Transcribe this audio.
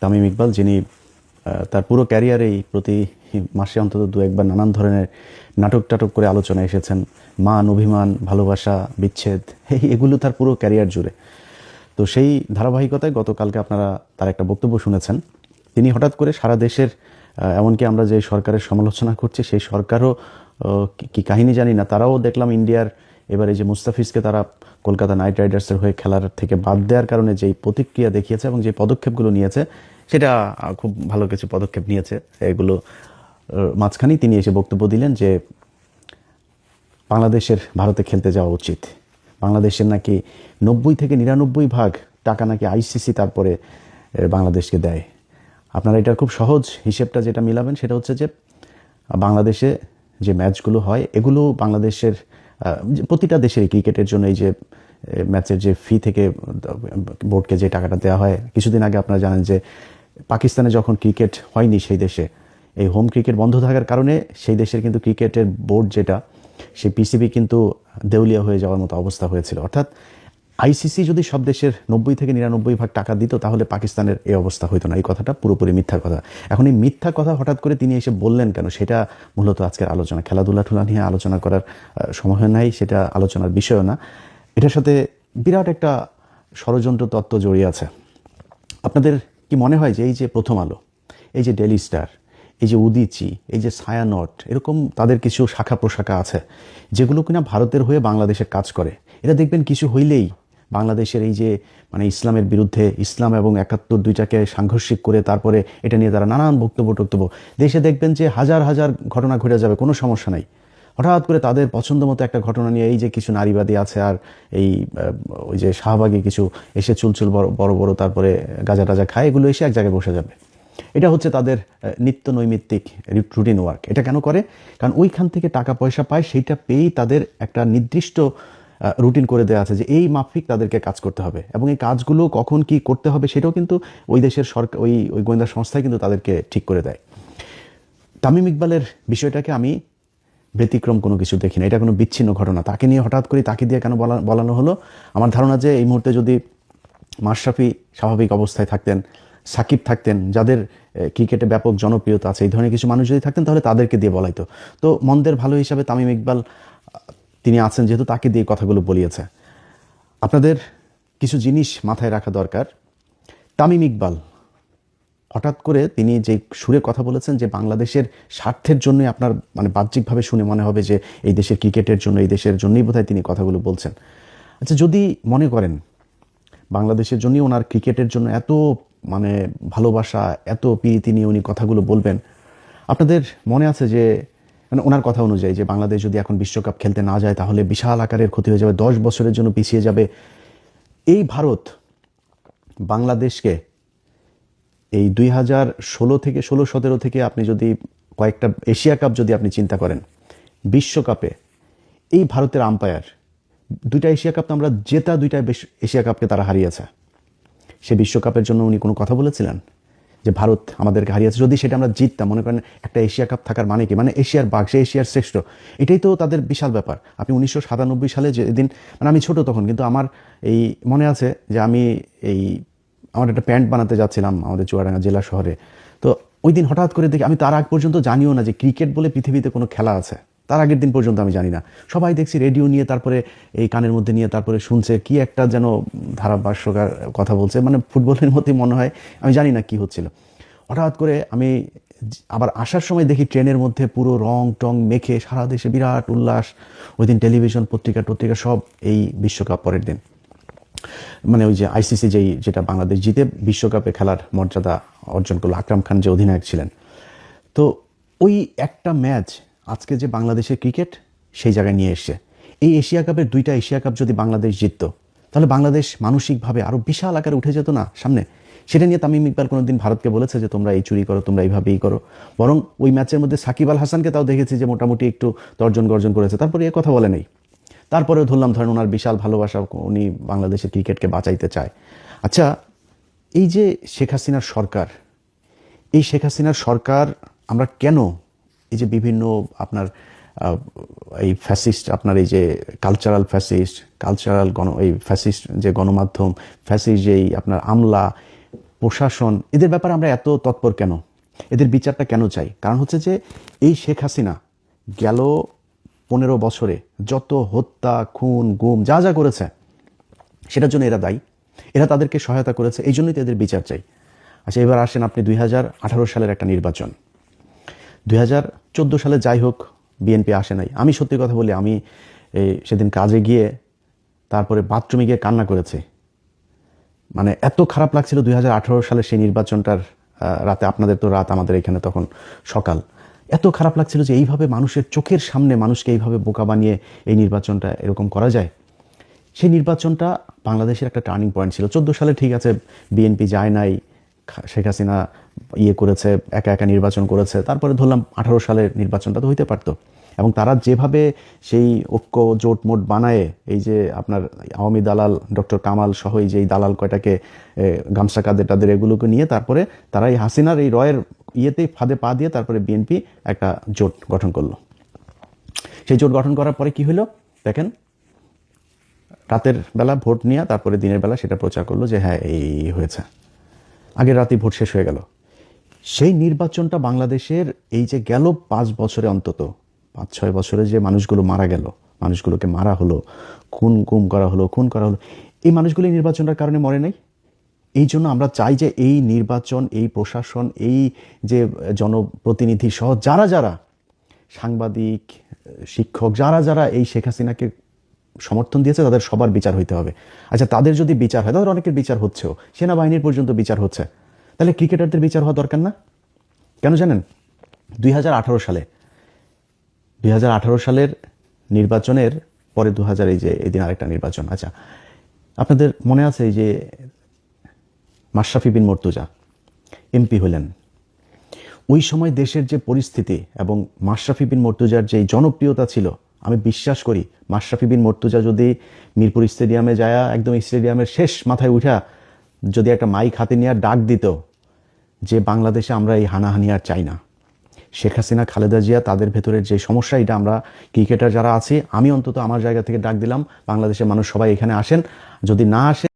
তামিম ইকবাল, যিনি তার পুরো ক্যারিয়ারেই প্রতি মাসে অন্তত দু একবার নানান ধরনের নাটক টাটক করে আলোচনায় এসেছেন। মান, অভিমান, ভালোবাসা, বিচ্ছেদ এগুলো তার পুরো ক্যারিয়ার জুড়ে। তো সেই ধারাবাহিকতায় গতকালকে আপনারা তার একটা বক্তব্য শুনেছেন। তিনি হঠাৎ করে সারা দেশের এমনকি আমরা যে সরকারের সমালোচনা করছি, সেই সরকারও কি- কি কাহিনী জানি না, তারাও দেখলাম ইন্ডিয়ার এবার এই যে মুস্তাফিজকে তারা কলকাতা নাইট রাইডার্সের হয়ে খেলার থেকে বাদ দেওয়ার কারণে যেই প্রতিক্রিয়া দেখিয়েছে এবং যে পদক্ষেপগুলো নিয়েছে, সেটা খুব ভালো কিছু পদক্ষেপ নিয়েছে। এগুলো মাঝখানেই তিনি এসে বক্তব্য দিলেন যে বাংলাদেশের ভারতে খেলতে যাওয়া উচিত। বাংলাদেশের নাকি নব্বই থেকে নিরানব্বই ভাগ টাকা নাকি আইসিসি তারপরে বাংলাদেশকে দেয়। আপনারা এটা খুব সহজ হিসেবটা যেটা মিলাবেন, সেটা হচ্ছে যে বাংলাদেশে যে ম্যাচগুলো হয়, এগুলো বাংলাদেশের প্রতিটা দেশেরই ক্রিকেটের জন্য এই যে ম্যাচের যে ফি থেকে বোর্ডকে যে টাকাটা দেওয়া হয়, কিছুদিন আগে আপনারা জানেন যে পাকিস্তানে যখন ক্রিকেট হয়নি সেই দেশে, এই হোম ক্রিকেট বন্ধ থাকার কারণে সেই দেশের কিন্তু ক্রিকেটের বোর্ড যেটা, সেই পিসিবি কিন্তু দেউলিয়া হয়ে যাওয়ার মতো অবস্থা হয়েছিল। অর্থাৎ আইসিসি যদি সব দেশের নব্বই থেকে নিরানব্বই ভাগ টাকা দিত, তাহলে পাকিস্তানের এই অবস্থা হতো না। এই কথাটা পুরোপুরি মিথ্যা কথা। এখন এই মিথ্যা কথা হঠাৎ করে তিনি এসে বললেন কেন? সেটা মূলত আজকের আলোচনা। খেলাধুলা টুলা নিয়ে আলোচনা করার সময় নাই, সেটা আলোচনার বিষয়ও না। এটার সাথে বিরাট একটা ষড়যন্ত্র তত্ত্ব জড়িয়ে আছে। আপনাদের কি মনে হয় যে এই যে প্রথম আলো, এই যে ডেলি স্টার এই যে উদিচি এই যে ছায়ানট এরকম তাদের কিছু শাখা প্রশাখা আছে, যেগুলো কিনা ভারতের হয়ে বাংলাদেশে কাজ করে। এটা দেখবেন কিছু হইলেই বাংলাদেশের এই যে মানে ইসলামের বিরুদ্ধে ইসলাম এবং একাত্তর দুইটাকে সাংঘর্ষিক করে তারপরে এটা নিয়ে তারা নানান বক্তব্য টক্তব্য। দেশে দেখবেন যে হাজার হাজার ঘটনা ঘটে যাবে, কোনো সমস্যা নাই। হঠাৎ করে তাদের পছন্দ মতো একটা ঘটনা নিয়ে এই যে কিছু নারীবাদী আছে আর এই ওই যে শাহবাগে কিছু এসে চুলচুল বড় বড় বড় তারপরে গাজা টাজা খায়, এগুলো এসে এক জায়গায় বসে যাবে। এটা হচ্ছে তাদের নিত্য নৈমিত্তিক রুটিন ওয়ার্ক। এটা কেন করে? কারণ ওইখান থেকে টাকা পয়সা পায়, সেইটা পেয়েই তাদের একটা নির্দিষ্ট রুটিন করে দেওয়া আছে যে এই মাফিক তাদেরকে কাজ করতে হবে। এবং এই কাজগুলো কখন কি করতে হবে সেটাও কিন্তু ওই দেশের সরকার, ওই ওই গোয়েন্দা সংস্থায় কিন্তু তাদেরকে ঠিক করে দেয়। তামিম ইকবালের বিষয়টাকে আমি ব্যতিক্রম কোনো কিছু দেখি না। এটা কোনো বিচ্ছিন্ন ঘটনা। তাকে নিয়ে হঠাৎ করে তাকে দিয়ে কেন বলা, বলানো হলো? আমার ধারণা যে এই মুহূর্তে যদি মাশরাফি স্বাভাবিক অবস্থায় থাকতেন, সাকিব থাকতেন, যাদের ক্রিকেটে ব্যাপক জনপ্রিয়তা আছে, এই ধরনের কিছু মানুষ যদি থাকতেন, তাহলে তাদেরকে দিয়ে বলাইতো। তো মন্দের ভালো হিসাবে তামিম ইকবাল তিনি আছেন যেহেতু তাকে দিয়ে কথাগুলো বলিয়েছে। আপনাদের কিছু জিনিস মাথায় রাখা দরকার। তামিম ইকবাল, হঠাৎ করে তিনি যে সুরে কথা বলেছেন যে বাংলাদেশের স্বার্থের জন্যই আপনার মানে বাহ্যিকভাবে শুনে মনে হবে যে এই দেশের ক্রিকেটের জন্য, এই দেশের জন্যই বোধহয় তিনি কথাগুলো বলছেন। আচ্ছা যদি মনে করেন বাংলাদেশের জন্যই ওনার ক্রিকেটের জন্য এত মানে ভালোবাসা, এত নিয়ে উনি কথাগুলো বলবেন, আপনাদের মনে আছে যে মানে ওনার কথা অনুযায়ী যে বাংলাদেশ যদি এখন বিশ্বকাপ খেলতে না যায়, তাহলে বিশাল আকারের ক্ষতি হয়ে যাবে, দশ বছরের জন্য পিছিয়ে যাবে। এই ভারত বাংলাদেশকে এই দুই হাজার ষোলো থেকে ষোলো সতেরো থেকে আপনি যদি কয়েকটা এশিয়া কাপ যদি আপনি চিন্তা করেন, বিশ্বকাপে এই ভারতের আম্পায়ার দুইটা এশিয়া কাপ তো আমরা জেতা দুইটা এশিয়া কাপকে তারা হারিয়েছে। সে বিশ্বকাপের জন্য উনি কোনো কথা বলেছিলেন? যে ভারত আমাদেরকে হারিয়েছে যদি সেটা আমরা জিততাম, মনে করেন একটা এশিয়া কাপ থাকার মানে কি? মানে এশিয়ার বাঘ, সে এশিয়ার শ্রেষ্ঠ। এটাই তো তাদের বিশাল ব্যাপার। আপনি উনিশশো সাতানব্বই সালে যেদিন মানে আমি ছোট তখন, কিন্তু আমার এই মনে আছে যে আমি এই, আমার একটা প্যান্ট বানাতে যাচ্ছিলাম আমাদের চুয়াডাঙ্গা জেলা শহরে। তো ওই দিন হঠাৎ করে দেখি, আমি তার আগ পর্যন্ত জানিও না যে ক্রিকেট বলে পৃথিবীতে কোনো খেলা আছে। তার আগের দিন পর্যন্ত আমি জানি না। সবাই দেখছি রেডিও নিয়ে তারপরে এই কানের মধ্যে নিয়ে তারপরে শুনছে, কি একটা যেন ধারাভাষ্যকার কথা বলছে। মানে ফুটবলের মধ্যেই মনে হয়, আমি জানি না কি হচ্ছিল। হঠাৎ করে আমি আবার আসার সময় দেখি ট্রেনের মধ্যে পুরো রং টং মেখে সারা দেশে বিরাট উল্লাস। ওই দিন টেলিভিশন, পত্রিকা, টত্রিকা সব এই বিশ্বকাপ পরের দিন। মানে ওই যে আইসিসি যেই, যেটা বাংলাদেশ জিতে বিশ্বকাপে খেলার মর্যাদা অর্জন করল, আকরাম খান যে অধিনায়ক ছিলেন। তো ওই একটা ম্যাচ আজকে যে বাংলাদেশের ক্রিকেট, সেই জায়গায় নিয়ে এসছে। এই এশিয়া কাপের দুইটা এশিয়া কাপ যদি বাংলাদেশ জিততো, তাহলে বাংলাদেশ মানসিকভাবে আরও বিশাল আকারে উঠে যেত না সামনে? সেটা নিয়ে তামিম ইকবাল কোনো দিন ভারতকে বলেছে যে, তোমরা এই চুরি করো, তোমরা এইভাবেই করো। বরং ওই ম্যাচের মধ্যে সাকিব আল হাসানকে তাও দেখেছি যে, মোটামুটি একটু তর্জন গর্জন করেছে। তারপরে এ কথা বলে নেই। তারপরেও ধরলাম, ধরেন ওনার বিশাল ভালোবাসা, উনি বাংলাদেশের ক্রিকেটকে বাঁচাইতে চায়। আচ্ছা এই যে শেখ হাসিনার সরকার, এই শেখ হাসিনার সরকার আমরা কেন এই যে বিভিন্ন আপনার এই ফ্যাসিস্ট আপনার এই যে কালচারাল ফ্যাসিস্ট কালচারাল গণ, এই ফ্যাসিস্ট যে গণমাধ্যম ফ্যাসিস্ট যেই আপনার আমলা, প্রশাসন, এদের ব্যাপারে আমরা এত তৎপর কেন? এদের বিচারটা কেন চাই? কারণ হচ্ছে যে এই শেখ হাসিনা গেল পনেরো বছরে যত হত্যা, খুন, গুম, যা যা করেছে, সেটার জন্য এরা দায়ী। এরা তাদেরকে সহায়তা করেছে, এই জন্যই তো এদের বিচার চাই। আচ্ছা এবার আসেন আপনি দুই হাজার আঠারো সালের একটা নির্বাচন। দুই হাজার চোদ্দ সালে যাই হোক, বিএনপি আসে নাই। আমি সত্যি কথা বলি, আমি সেদিন কাজে গিয়ে তারপরে বাথরুমে গিয়ে কান্না করেছি। মানে এত খারাপ লাগছিল দুই হাজার আঠেরো সালে সেই নির্বাচনটার রাতে। আপনাদের তো রাত আমাদের এখানে তখন সকাল। এত খারাপ লাগছিল যে এইভাবে মানুষের চোখের সামনে মানুষকে এইভাবে বোকা বানিয়ে এই নির্বাচনটা এরকম করা যায়। সেই নির্বাচনটা বাংলাদেশের একটা টার্নিং পয়েন্ট ছিল। চোদ্দ সালে ঠিক আছে, বিএনপি যায় নাই শেখ হাসিনা ইয়ে করেছে, একা একা নির্বাচন করেছে, তারপরে ধরলাম আঠারো সালের নির্বাচনটা তো হইতে পারতো। এবং তারা যেভাবে সেই ঐক্য, জোট মোট বানায়, এই যে আপনার আওয়ামী দালাল ডক্টর কামাল সহ এই যে এই দালাল কয়টাকে গামছা কাদের টাদের এগুলোকে নিয়ে তারপরে তারা এই হাসিনার এই রয়ের ইয়েতেই ফাঁদে পা দিয়ে তারপরে বিএনপি একটা জোট গঠন করল। সেই জোট গঠন করার পরে কি হলো দেখেন, রাতের বেলা, ভোট নিয়ে তারপরে দিনের বেলা সেটা প্রচার করল যে হ্যাঁ এই হয়েছে। আগের রাতেই ভোট শেষ হয়ে গেল। সেই নির্বাচনটা বাংলাদেশের এই যে গেল পাঁচ বছরে অন্তত, পাঁচ, ছয় বছরে যে মানুষগুলো মারা গেল, মানুষগুলোকে মারা হলো, খুন গুম করা হলো, খুন করা হলো, এই মানুষগুলো নির্বাচনটার কারণে মরে নাই? এই জন্য আমরা চাই যে এই নির্বাচন, এই প্রশাসন, এই যে জনপ্রতিনিধি সহ যারা যারা সাংবাদিক, শিক্ষক, যারা যারা এই শেখ হাসিনাকে সমর্থন দিয়েছে, তাদের সবার বিচার হইতে হবে। আচ্ছা তাদের যদি বিচার হয়, তাদের অনেকের বিচার হচ্ছেও। সেনাবাহিনীর পর্যন্ত বিচার হচ্ছে। তাহলে ক্রিকেটারদের বিচার হওয়া দরকার না? কেন জানেন? দুই হাজার আঠারো সালে, দুই হাজার আঠারো সালের নির্বাচনের পরে দু হাজার এই যে এদিন আরেকটা নির্বাচন। আচ্ছা আপনাদের মনে আছে যে মাশরাফি বিন মর্তুজা, এমপি হলেন। ওই সময় দেশের যে পরিস্থিতি এবং মাশরাফি বিন মর্তুজার যে জনপ্রিয়তা ছিল আমি বিশ্বাস করি মাশরাফি বিন মর্তুজা যদি মিরপুর স্টেডিয়ামে যায়, একদম স্টেডিয়ামের শেষ মাথায় উঠা, যদি একটা মাইক হাতে নিয়ে ডাক দিত যে বাংলাদেশে আমরা এই হানাহানি আর চাই না। শেখ হাসিনা, খালেদা জিয়া, তাদের ভেতরের যে সমস্যা, এটা আমরা ক্রিকেটার যারা আছি, আমি অন্তত আমার জায়গা থেকে ডাক দিলাম, বাংলাদেশের মানুষ সবাই এখানে আসেন। যদি না আসে